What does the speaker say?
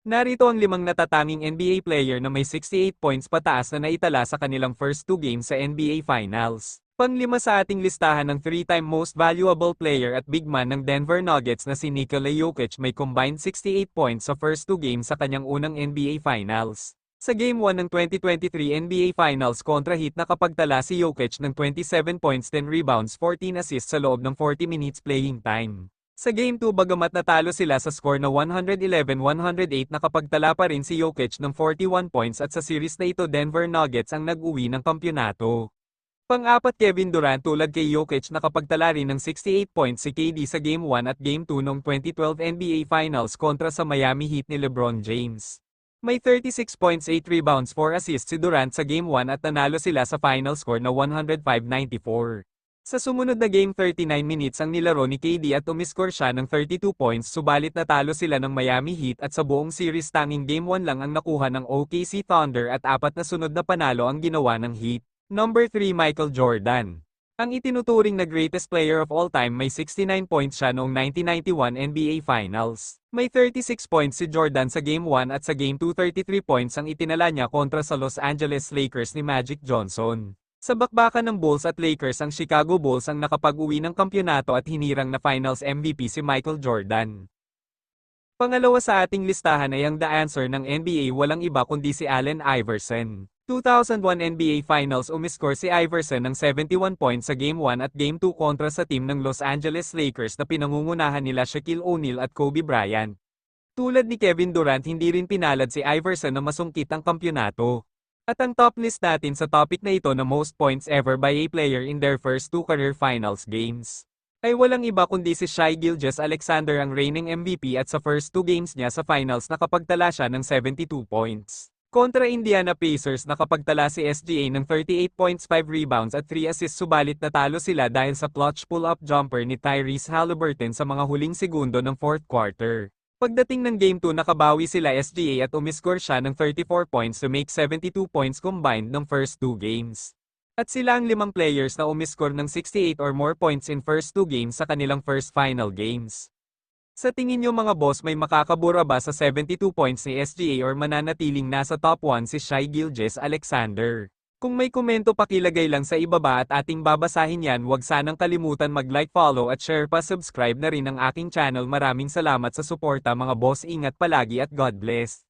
Narito ang limang natatanging NBA player na may 68 points pataas na naitala sa kanilang first two games sa NBA Finals. Panglima sa ating listahan ng three-time most valuable player at big man ng Denver Nuggets na si Nikola Jokic may combined 68 points sa first two games sa kanyang unang NBA Finals. Sa Game 1 ng 2023 NBA Finals kontra Heat nakapagtala si Jokic ng 27 points 10 rebounds 14 assists sa loob ng 40 minutes playing time. Sa Game 2 bagamat natalo sila sa score na 111-108 nakapagtala pa rin si Jokic ng 41 points at sa series na ito Denver Nuggets ang nag-uwi ng kampyonato. Pang-apat Kevin Durant tulad kay Jokic nakapagtala rin ng 68 points si KD sa Game 1 at Game 2 noong 2012 NBA Finals kontra sa Miami Heat ni LeBron James. May 36 points 8 rebounds 4 assists si Durant sa Game 1 at nanalo sila sa final score na 105-94. Sa sumunod na game 39 minutes ang nilaro ni KD at umiskor siya ng 32 points subalit natalo sila ng Miami Heat at sa buong series tanging game 1 lang ang nakuha ng OKC Thunder at apat na sunod na panalo ang ginawa ng Heat. Number 3 Michael Jordan ang itinuturing na greatest player of all time may 69 points siya noong 1991 NBA Finals. May 36 points si Jordan sa Game 1 at sa Game 2 33 points ang itinala niya kontra sa Los Angeles Lakers ni Magic Johnson. Sa bakbakan ng Bulls at Lakers ang Chicago Bulls ang nakapag-uwi ng kampyonato at hinirang na Finals MVP si Michael Jordan. Pangalawa sa ating listahan ay ang The Answer ng NBA walang iba kundi si Allen Iverson. 2001 NBA Finals umiskor si Iverson ng 71 points sa Game 1 at Game 2 kontra sa team ng Los Angeles Lakers na pinangungunahan nila Shaquille O'Neal at Kobe Bryant. Tulad ni Kevin Durant hindi rin pinalad si Iverson na masungkit ang kampyonato. At ang top list natin sa topic na ito na most points ever by a player in their first two career finals games. Ay walang iba kundi si Shai Gilgeous Alexander ang reigning MVP at sa first two games niya sa finals nakapagtala siya ng 72 points. Kontra Indiana Pacers nakapagtala si SGA ng 38 points 5 rebounds at 3 assists subalit natalo sila dahil sa clutch pull-up jumper ni Tyrese Halliburton sa mga huling segundo ng fourth quarter. Pagdating ng Game 2 nakabawi sila SGA at umiskor siya ng 34 points to make 72 points combined ng first two games. At sila ang limang players na umiskor ng 68 or more points in first two games sa kanilang first final games. Sa tingin nyo mga boss may makakabura ba sa 72 points ni SGA or mananatiling nasa top 1 si Shai Gilgeous Alexander? Kung may komento pakilagay lang sa ibaba at ating babasahin yan. Wag sanang kalimutan mag-like follow at share pa. Subscribe na rin ang aking channel. Maraming salamat sa suporta mga boss. Ingat palagi at God bless.